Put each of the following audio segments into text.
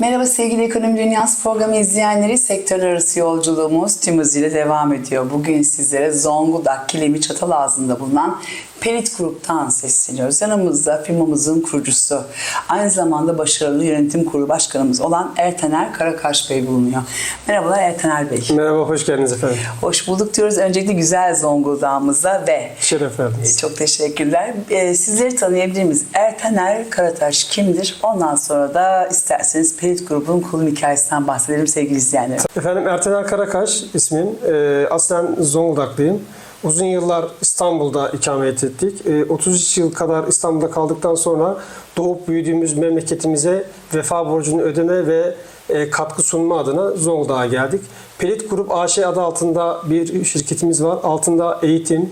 Merhaba sevgili Ekonomi Dünyası programı izleyenleri. Sektör arası yolculuğumuz tüm hızıyla devam ediyor. Bugün sizlere Zonguldak, Kilimi, Çatalazı'nda bulunan Pelit Grup'tan sesleniyoruz. Yanımızda firmamızın kurucusu, aynı zamanda başarılı yönetim kurulu başkanımız olan Ertener Karakaş Bey bulunuyor. Merhabalar Ertener Bey. Merhaba, hoş geldiniz efendim. Hoş bulduk diyoruz. Öncelikle güzel Zonguldak'ımıza ve Şeref verdiniz. çok teşekkürler. Ee, Sizleri tanıyabilir miyiz? Ertener Karataş kimdir? Ondan sonra da isterseniz Pelit Grubun kurulum hikayesinden bahsedelim sevgili izleyenler. Efendim Ertener Karakaş ismim. Ee, aslen Zonguldaklıyım. Uzun yıllar İstanbul'da ikamet ettik. Ee, 33 yıl kadar İstanbul'da kaldıktan sonra doğup büyüdüğümüz memleketimize vefa borcunu ödeme ve e, katkı sunma adına Zonguldak'a geldik. Pelit Grup AŞ adı altında bir şirketimiz var. Altında eğitim,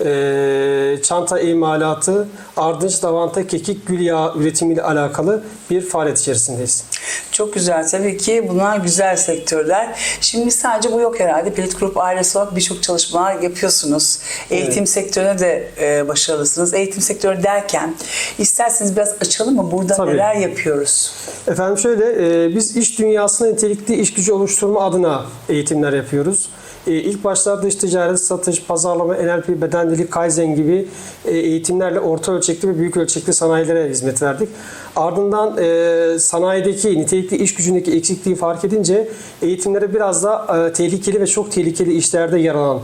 e, çanta imalatı, ardınç lavanta, kekik, gül yağı üretimiyle alakalı bir faaliyet içerisindeyiz. Çok güzel. Tabii ki bunlar güzel sektörler. Şimdi sadece bu yok herhalde. Pelit Grup ailesi olarak birçok çalışmalar yapıyorsunuz. Eğitim sektörüne de e, başarılısınız. Eğitim sektörü derken isterseniz biraz açalım mı? Burada Tabii. neler yapıyoruz? Efendim şöyle, e, biz iş dünyasında nitelikli iş gücü oluşturma adına eğitimler yapıyoruz. E, ilk başlarda dış ticaret, satış, pazarlama, NLP, bedendilik, Kaizen gibi e, eğitimlerle orta ölçekli ve büyük ölçekli sanayilere hizmet verdik. Ardından e, sanayideki nitelikli iş gücündeki eksikliği fark edince eğitimlere biraz da e, tehlikeli ve çok tehlikeli işlerde yer alan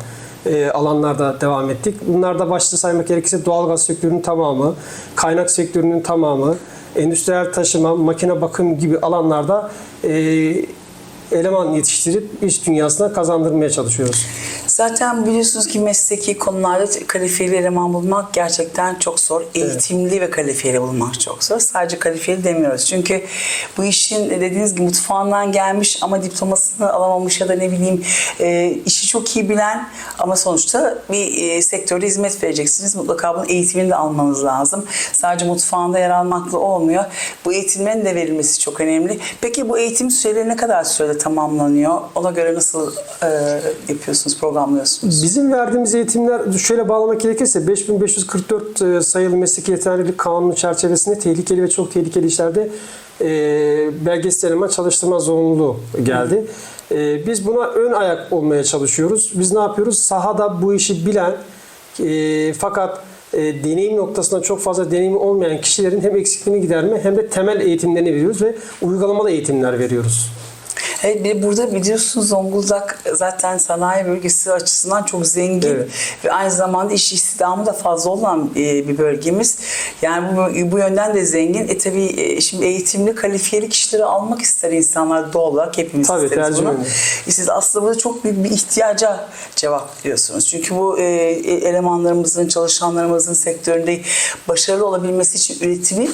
alanlarda devam ettik. Bunlarda başta saymak gerekirse doğalgaz sektörünün tamamı, kaynak sektörünün tamamı, endüstriyel taşıma, makine bakım gibi alanlarda e, eleman yetiştirip iş dünyasına kazandırmaya çalışıyoruz. Zaten biliyorsunuz ki mesleki konularda kalifiyeli eleman bulmak gerçekten çok zor. Eğitimli ve kalifiyeli bulmak çok zor. Sadece kalifiyeli demiyoruz. Çünkü bu işin dediğiniz gibi mutfağından gelmiş ama diplomasını alamamış ya da ne bileyim e, işi çok iyi bilen ama sonuçta bir e, sektörde hizmet vereceksiniz. Mutlaka bunun eğitimini de almanız lazım. Sadece mutfağında yer almakla olmuyor. Bu eğitimlerin de verilmesi çok önemli. Peki bu eğitim süreleri ne kadar sürede tamamlanıyor? Ona göre nasıl e, yapıyorsunuz, programlıyorsunuz? Bizim verdiğimiz eğitimler şöyle bağlamak gerekirse 5544 e, sayılı meslek yeterlilik kanunu çerçevesinde tehlikeli ve çok tehlikeli işlerde e, belgesiz eleman çalıştırma zorunluluğu geldi. E, biz buna ön ayak olmaya çalışıyoruz. Biz ne yapıyoruz? Sahada bu işi bilen e, fakat e, deneyim noktasında çok fazla deneyimi olmayan kişilerin hem eksikliğini giderme hem de temel eğitimlerini veriyoruz ve uygulamalı eğitimler veriyoruz. De burada biliyorsunuz Zonguldak zaten sanayi bölgesi açısından çok zengin Evet. ve aynı zamanda iş istihdamı da fazla olan e, bir bölgemiz. Yani bu, bu yönden de zengin. E tabii e, şimdi eğitimli, kalifiyeli kişileri almak ister insanlar doğal olarak hepimiz Tabii, isteriz bunu. öyle. E, Siz aslında burada çok büyük bir ihtiyaca cevap veriyorsunuz. Çünkü bu e, elemanlarımızın, çalışanlarımızın sektöründe başarılı olabilmesi için üretimi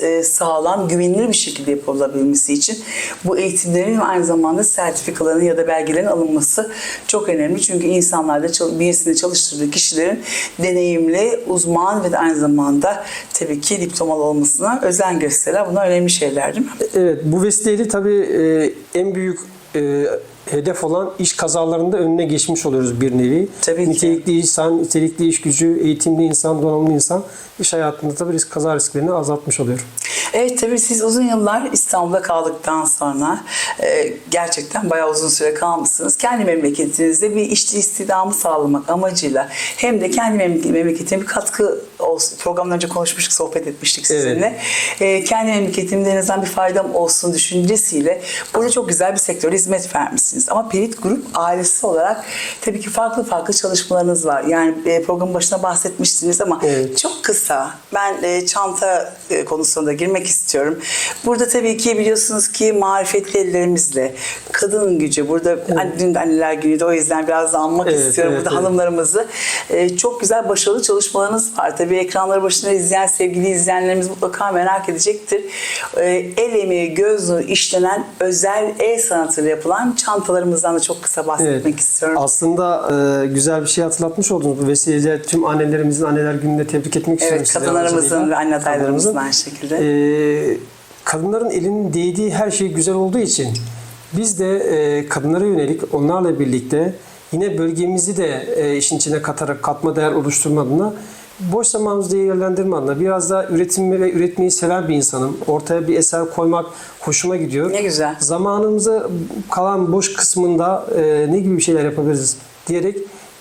e, sağlam, güvenilir bir şekilde yapılabilmesi için bu eğitimlerin aynı zamanda sertifikaların ya da belgelerin alınması çok önemli. Çünkü insanlarda bünyesinde çalıştırdığı kişilerin deneyimli, uzman ve de aynı zamanda tabii ki diplomalı olmasına özen gösterir. Bunlar önemli şeyler değil mi? Evet, bu vesileyle tabii e, en büyük e, hedef olan iş kazalarında önüne geçmiş oluyoruz bir nevi. Tabii ki. nitelikli insan, nitelikli iş gücü, eğitimli insan, donanımlı insan iş hayatında tabii risk kaza risklerini azaltmış oluyor. Evet tabii siz uzun yıllar İstanbul'da kaldıktan sonra e, gerçekten bayağı uzun süre kalmışsınız. Kendi memleketinizde bir işçi istihdamı sağlamak amacıyla hem de kendi memleket- memleketine bir katkı olsun. Programdan önce konuşmuştuk, sohbet etmiştik sizinle. E, kendi memleketimde en azından bir faydam olsun düşüncesiyle burada çok güzel bir sektörde hizmet vermişsiniz. Ama Perit Grup ailesi olarak tabii ki farklı farklı çalışmalarınız var. Yani e, programın başına bahsetmiştiniz ama Evet. çok kısa ben e, çanta e, konusunda girmek istiyorum. Burada tabii ki biliyorsunuz ki marifetli ellerimizle kadın gücü burada anne- dün anneler günüydü o yüzden biraz da anmak Evet, istiyorum evet, burada evet. hanımlarımızı. E, çok güzel başarılı çalışmalarınız var. Tabii ekranları başında izleyen sevgili izleyenlerimiz mutlaka merak edecektir. E, el emeği, göz nuru işlenen özel el sanatıyla yapılan çantalarımızdan da çok kısa bahsetmek istiyorum. Aslında e, güzel bir şey hatırlatmış oldunuz. Bu vesileyle tüm annelerimizin anneler gününde tebrik etmek istiyorum. Evet, kadınlarımızın ve anne adaylarımızın aynı şekilde. E, kadınların elinin değdiği her şey güzel olduğu için biz de e, kadınlara yönelik onlarla birlikte yine bölgemizi de e, işin içine katarak katma değer oluşturma adına boş zamanımızı değerlendirme adına biraz da üretimi ve üretmeyi seven bir insanım. Ortaya bir eser koymak hoşuma gidiyor. Ne güzel. Zamanımızı kalan boş kısmında e, ne gibi bir şeyler yapabiliriz diyerek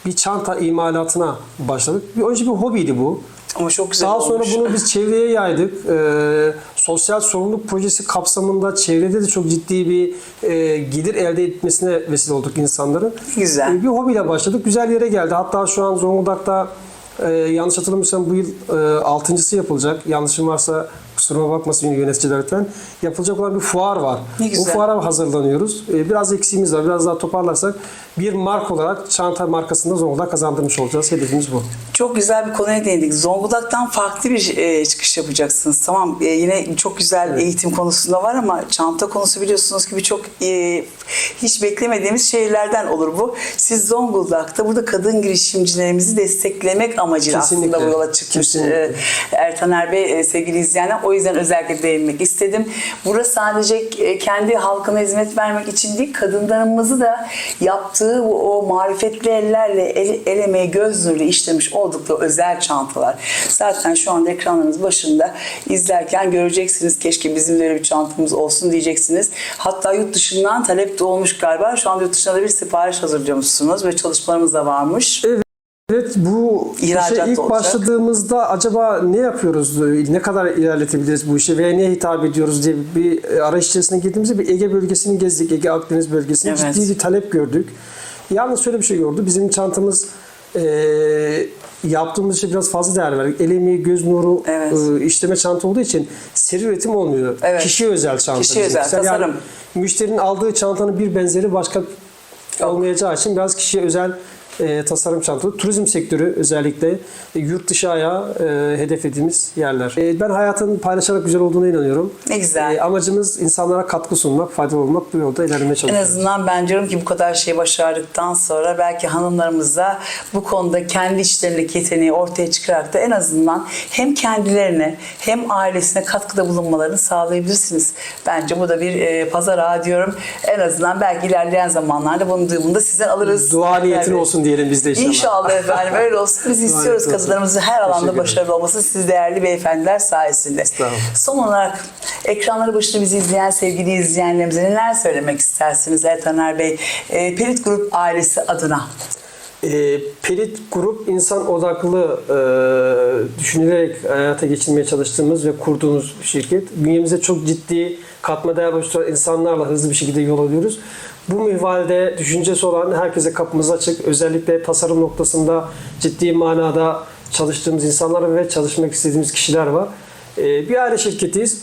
bir çanta imalatına başladık. Bir, önce bir hobiydi bu. Ama çok güzel Daha sonra olmuş. bunu biz çevreye yaydık. Ee, sosyal sorumluluk projesi kapsamında çevrede de çok ciddi bir e, gelir elde etmesine vesile olduk insanların. Güzel. Ee, bir hobiyle başladık. Güzel yere geldi. Hatta şu an Zonguldak'ta e, yanlış hatırlamıyorsam bu yıl e, altıncısı yapılacak. Yanlışım varsa kusuruma bakmasın yöneticiler lütfen. Yapılacak olan bir fuar var. Ne güzel. Bu fuara hazırlanıyoruz. Ee, biraz eksiğimiz var. Biraz daha toparlarsak bir mark olarak çanta markasında Zonguldak kazandırmış olacağız. Hedefimiz bu. Çok güzel bir konuya değindik. Zonguldak'tan farklı bir e, çıkış yapacaksınız. Tamam e, yine çok güzel eğitim konusunda var ama çanta konusu biliyorsunuz ki birçok e, hiç beklemediğimiz şeylerden olur bu. Siz Zonguldak'ta burada kadın girişimcilerimizi desteklemek amacıyla Kesinlikle. aslında bu yola çıkmış Kesinlikle. e, Ertaner Bey e, sevgili izleyenler. O yüzden özellikle değinmek istedim. Burası sadece e, kendi halkına hizmet vermek için değil, kadınlarımızı da yaptığı o, marifetli ellerle, el, el emeği, göz nuruyla işlemiş oldukları özel çantalar. Zaten şu anda ekranlarınız başında izlerken göreceksiniz. Keşke bizim de öyle bir çantamız olsun diyeceksiniz. Hatta yurt dışından talep de olmuş galiba. Şu anda yurt dışına da bir sipariş hazırlıyormuşsunuz ve çalışmalarımız da varmış. Evet bu İhracat işe ilk olacak. başladığımızda acaba ne yapıyoruz, ne kadar ilerletebiliriz bu işi veya neye hitap ediyoruz diye bir arayış içerisine girdiğimizde bir Ege bölgesini gezdik. Ege Akdeniz bölgesini Evet. ciddi bir talep gördük. Yalnız şöyle bir şey gördü. Bizim çantamız eee yaptığımız işe biraz fazla değer verdik. El emeği, göz nuru Evet. eee, işleme çanta olduğu için seri üretim olmuyor. Evet. Kişi özel çanta. Kişi özel, bizimkisi. Yani tasarım. müşterinin aldığı çantanın bir benzeri başka olmayacağı için biraz kişiye özel e, tasarım çantalı. Turizm sektörü özellikle e, yurt dışı ayağı e, hedeflediğimiz yerler. E, ben hayatın paylaşarak güzel olduğuna inanıyorum. Ne güzel. E, amacımız insanlara katkı sunmak, faydalı olmak. Bu yolda ilerlemeye En çalışıyoruz. azından ben diyorum ki bu kadar şeyi başardıktan sonra belki hanımlarımız da bu konuda kendi içlerindeki yeteneği ortaya çıkarak da en azından hem kendilerine hem ailesine katkıda bulunmalarını sağlayabilirsiniz. Bence bu da bir e, pazar ağı diyorum. En azından belki ilerleyen zamanlarda bunun duyumunu da sizden alırız. Dua niyetin Evet. olsun diyelim biz de inşallah. İnşallah efendim öyle olsun. Biz istiyoruz kadınlarımızın her alanda başarılı olması siz değerli beyefendiler sayesinde. Son olarak ekranları başında bizi izleyen sevgili izleyenlerimize neler söylemek istersiniz Ertaner Bey? E, Perit Grup ailesi adına. E, Perit Grup insan odaklı e, düşünülerek hayata geçirmeye çalıştığımız ve kurduğumuz bir şirket. Bünyemize çok ciddi katma değer oluşturan insanlarla hızlı bir şekilde yol alıyoruz. Bu minvalde düşüncesi olan herkese kapımız açık. Özellikle tasarım noktasında ciddi manada çalıştığımız insanlar ve çalışmak istediğimiz kişiler var. E, bir aile şirketiyiz.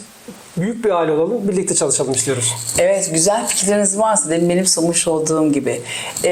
Büyük bir aile olalım, birlikte çalışalım istiyoruz. Evet güzel fikirleriniz varsa demin benim sunmuş olduğum gibi. e,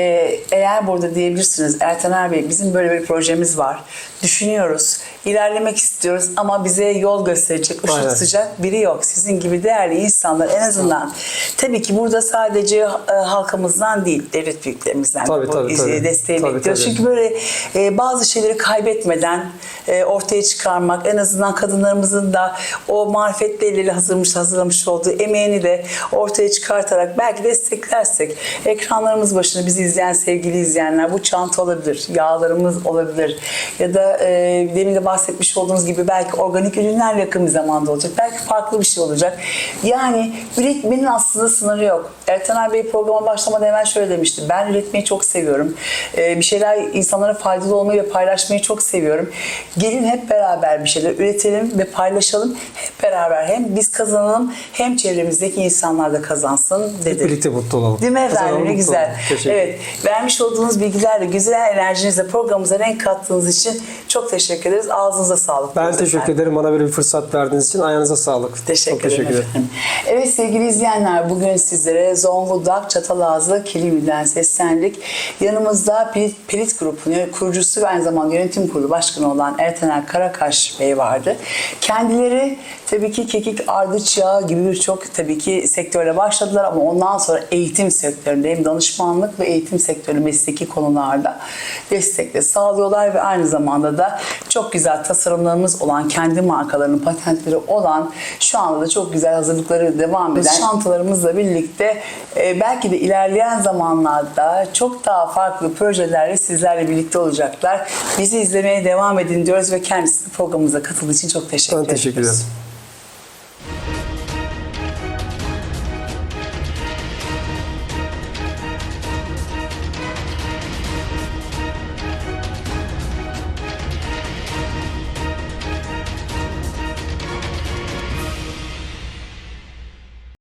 eğer burada diyebilirsiniz Ertaner Bey bizim böyle bir projemiz var. Düşünüyoruz, ilerlemek istiyoruz ama bize yol gösterecek, ışık tutacak biri yok. Sizin gibi değerli insanlar en azından tabii ki burada sadece e, halkımızdan değil, devlet büyüklerimizden de Tabii, bu tabii, tabii. desteği Tabii, bekliyoruz. tabii. Çünkü böyle e, bazı şeyleri kaybetmeden e, ortaya çıkarmak, en azından kadınlarımızın da o marifetli elleriyle hazırlamış, hazırlamış olduğu emeğini de ortaya çıkartarak belki desteklersek ekranlarımız başında bizi izleyen sevgili izleyenler bu çanta olabilir, yağlarımız olabilir ya da e, demin de bahsetmiş olduğunuz gibi belki organik ürünler yakın bir zamanda olacak. Belki farklı bir şey olacak. Yani üretmenin aslında sınırı yok. Ertaner Bey programa başlamadan hemen şöyle demişti. Ben üretmeyi çok seviyorum. Ee, bir şeyler insanlara faydalı olmayı ve paylaşmayı çok seviyorum. Gelin hep beraber bir şeyler üretelim ve paylaşalım. Hep beraber hem biz kazanalım hem çevremizdeki insanlar da kazansın dedi. Birlikte mutlu olalım. Değil mi efendim? Ne güzel. Evet. Vermiş olduğunuz bilgilerle, güzel enerjinizle programımıza renk kattığınız için çok teşekkür ederiz. Ağzınıza sağlık. Ben teşekkür efendim. ederim bana böyle bir fırsat verdiğiniz için. Ayağınıza sağlık. Teşekkür, Çok teşekkür ederim. efendim. Evet sevgili izleyenler bugün sizlere Zonguldak Çatalazı Kilimi'den seslendik. Yanımızda Pelit, Pelit Grupu'nun kurucusu ve aynı zamanda yönetim kurulu başkanı olan Ertener Karakaş Bey vardı. Kendileri tabii ki Kekik Arda dalgıç yağı gibi birçok tabii ki sektörle başladılar ama ondan sonra eğitim sektöründe hem danışmanlık ve eğitim sektörü mesleki konularda destek de sağlıyorlar ve aynı zamanda da çok güzel tasarımlarımız olan kendi markalarının patentleri olan şu anda da çok güzel hazırlıkları devam eden çantalarımızla birlikte e, belki de ilerleyen zamanlarda çok daha farklı projelerle sizlerle birlikte olacaklar. Bizi izlemeye devam edin diyoruz ve kendisine programımıza katıldığı için çok teşekkür Ben ederiz. teşekkür ederim.